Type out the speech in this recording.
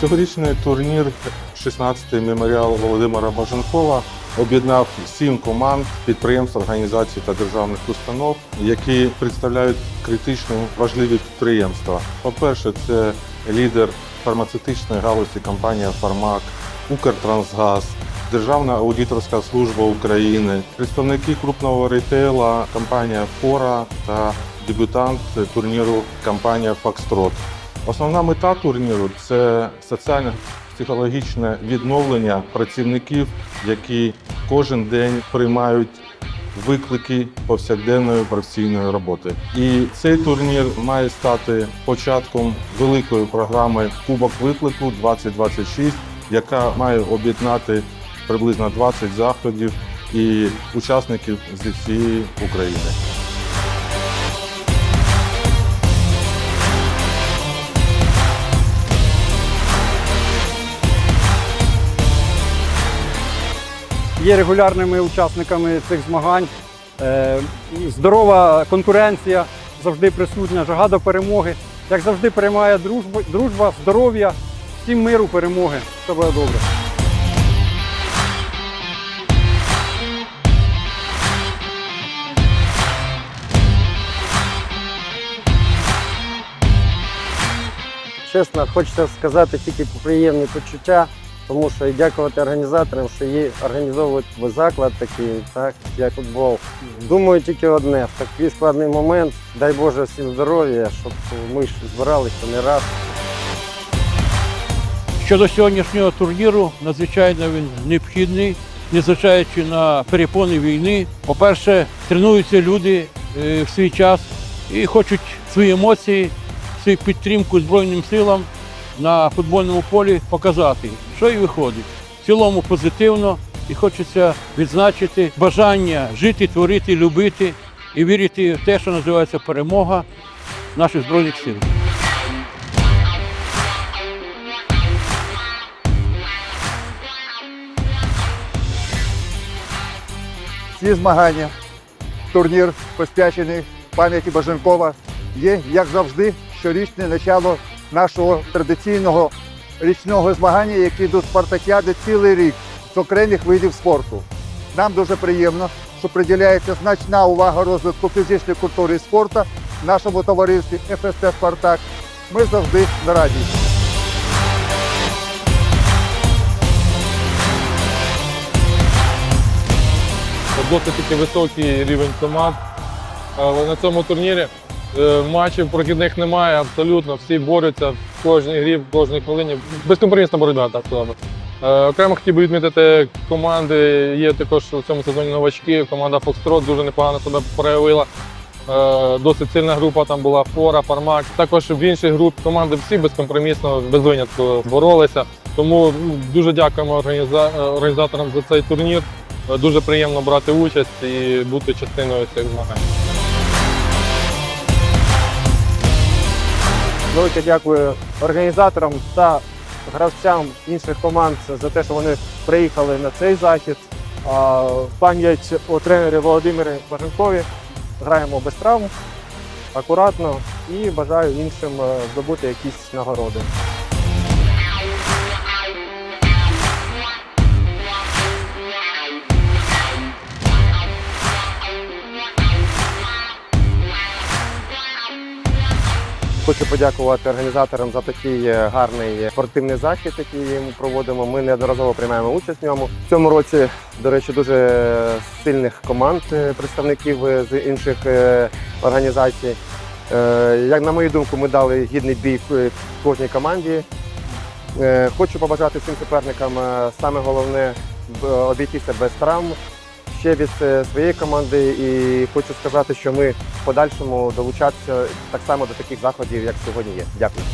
Цьогорічний турнір 16-й меморіал Володимира Баженкова об'єднав сім команд, підприємств, організацій та державних установ, які представляють критично важливі підприємства. По-перше, це лідер фармацевтичної галузі компанія Фармак, Укртрансгаз, Державна аудиторська служба України, представники крупного ритейла, компанія Фора та дебютант турніру компанія Фокстрот. Основна мета турніру це соціальне психологічне відновлення працівників, які кожен день приймають виклики повсякденної професійної роботи. І цей турнір має стати початком великої програми Кубок виклику 2026, яка має об'єднати приблизно 20 заходів і учасників зі всієї України. Є регулярними учасниками цих змагань. Е, Здорова конкуренція завжди присутня, жага до перемоги. Як завжди переймає дружба, дружба, здоров'я, всім миру, перемоги. Все буде добре. Чесно, хочеться сказати тільки приємні почуття, тому що і дякувати організаторам, що є організовують заклад такий, так як футбол. Думаю, тільки одне в такий складний момент. Дай Боже всім здоров'я, щоб ми ж збиралися не раз. Щодо сьогоднішнього турніру, надзвичайно він необхідний, незважаючи на перепони війни. По-перше, тренуються люди е, в свій час і хочуть свої емоції, свою підтримку Збройним силам на футбольному полі показати, що і виходить. В цілому позитивно і хочеться відзначити бажання жити, творити, любити і вірити в те, що називається перемога наших збройних сил. Ці змагання, турнір посвячений пам'яті Баженкова, є, як завжди, щорічне начало нашого традиційного річного змагання, які йдуть спартакіади цілий рік з окремих видів спорту. Нам дуже приємно, що приділяється значна увага розвитку фізичної культури і спорту нашому товаристві ФСТ Спартак. Ми завжди на раді. досить таки високий рівень команд. Але на цьому турнірі матчів прохідних немає абсолютно. Всі борються в кожній грі, в кожній хвилині. Безкомпромісна боротьба, так сказати. Е, Окремо хотів би відмітити команди. Є також у цьому сезоні новачки. Команда Фокстрот дуже непогано себе проявила. Е, Досить сильна група там була Фора, Фармак. Також в іншій групі команди всі безкомпромісно, без винятку боролися. Тому ну, дуже дякуємо організа- організаторам за цей турнір. Дуже приємно брати участь і бути частиною цих змагань. Велике дякую організаторам та гравцям інших команд за те, що вони приїхали на цей захід. Пам'ять у тренері Володимирі Баженкові граємо без травм, акуратно і бажаю іншим е, здобути якісь нагороди. Хочу подякувати організаторам за такий е, гарний спортивний захід, який ми проводимо. Ми неодноразово приймаємо участь в ньому. В цьому році, до речі, дуже сильних команд, е, представників е, з інших е, організацій. Е, Як на мою думку, ми дали гідний бій е, кожній команді. Е, Хочу побажати всім суперникам е, саме головне обійтися без травм. Ще від е, своєї команди і хочу сказати, що ми в подальшому долучатися так само до таких заходів, як сьогодні є. Дякую.